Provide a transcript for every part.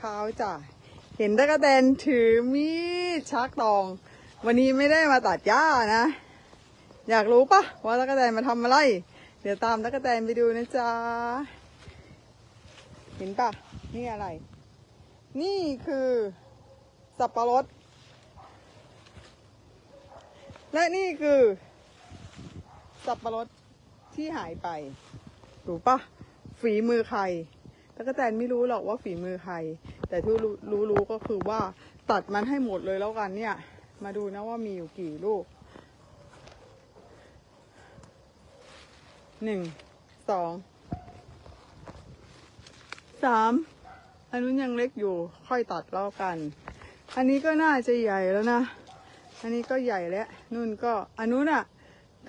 พร้าวจ้ะ เห็นตะกะแตนถือมีดชักตอง วันนี้ไม่ได้มาตัดหญ้านะ อยากรู้ปะว่าตะกะแตนมาทำอะไร เดี๋ยวตามตะกะแตนไปดูนะจ๊ะ เห็นปะนี่อะไร นี่คือสับปะรด และนี่คือ สับปะรดที่หายไป รู้ปะฝีมือใคร ตะกะแตนไม่รู้หรอกว่าฝีมือใคร แต่ที่รู้รู้รู้ก็คือว่าตัดมันให้หมดเลยแล้วกันเนี่ย มาดูนะว่ามีอยู่กี่ลูกหนึ่งสองสามอันนู้นยังเล็กอยู่ค่อยตัดแล้วกัน อันนี้ก็น่าจะใหญ่แล้วนะ อันนี้ก็ใหญ่แล้วนู่นก็อันนู้นอะ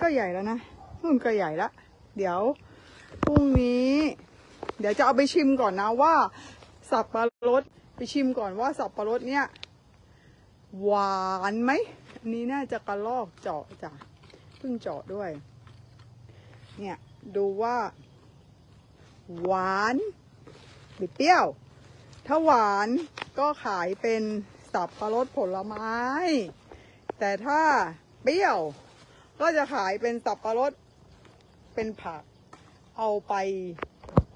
ก็ใหญ่แล้วนะนู่นก็ใหญ่ละ เดี๋ยวพรุ่งนี้ เดี๋ยวจะเอาไปชิมก่อนนะว่า สับปะรดไปชิมก่อนว่าสับปะรดเนี่ย หวานไหมอันนี้น่าจะกระลอกเจาะจ้ะเพิ่งเจาะด้วย เนี่ยดูว่า หวานหรือเปรี้ยว ถ้าหวานก็ขายเป็นสับปะรดผลไม้ แต่ถ้าเปรี้ยว ก็จะขายเป็นสับปะรดเป็นผักเอาไป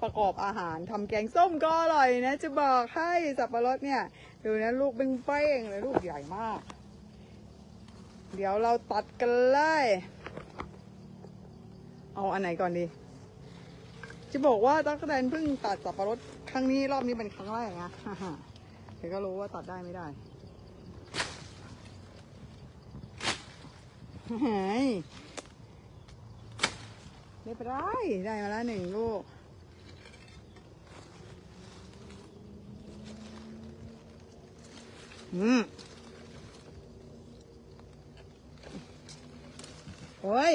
ประกอบอาหารทำแกงส้มก็อร่อยนะ จะบอกให้สับปะรดเนี่ย ดูนะลูกเป็นเฟ้งเลยลูกใหญ่มาก เดี๋ยวเราตัดกันเลย เอาอันไหนก่อนดี จะบอกว่าตั๊กแตนเพิ่งตัดสับปะรดครั้งนี้รอบนี้เป็นครั้งแรกนะเดี๋ยวก็รู้ว่าตัดได้ไม่ได้เฮ้ยไม่เป็นไรได้มาแล้วหนึ่งลูก อืมโอ้ย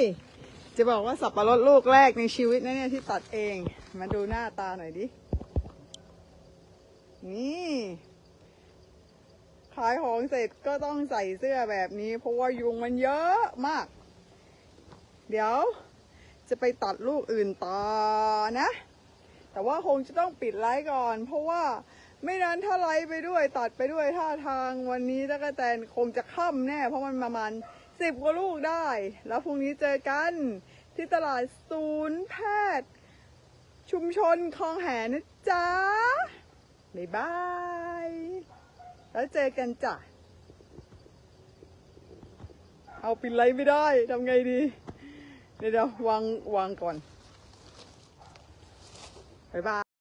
จะบอกว่าสับปะรดลูกแรกในชีวิตนะเนี่ยที่ตัดเอง มาดูหน้าตาหน่อยดิ นี่ ขายของเสร็จก็ต้องใส่เสื้อแบบนี้ เพราะว่ายุงมันเยอะมาก เดี๋ยวจะไปตัดลูกอื่นต่อนะ แต่ว่าคงจะต้องปิดไลฟ์ก่อน เพราะว่า ไม่นั้นถ้าไลฟ์ไปด้วยตัดไปด้วยท่าทางวันนี้ตะกแตนคงจะค่ำแน่ เพราะมันประมาณสิบกว่าลูกได้ แล้วพรุ่งนี้เจอกันที่ตลาดศูนย์แพทย์ ชุมชนคลองแหนะจ๊ะบ๊ายบาย แล้วเจอกันจ้ะ เอาปิดไลฟ์ไม่ได้ทำไงดี เดี๋ยววางวางก่อนบ๊ายบาย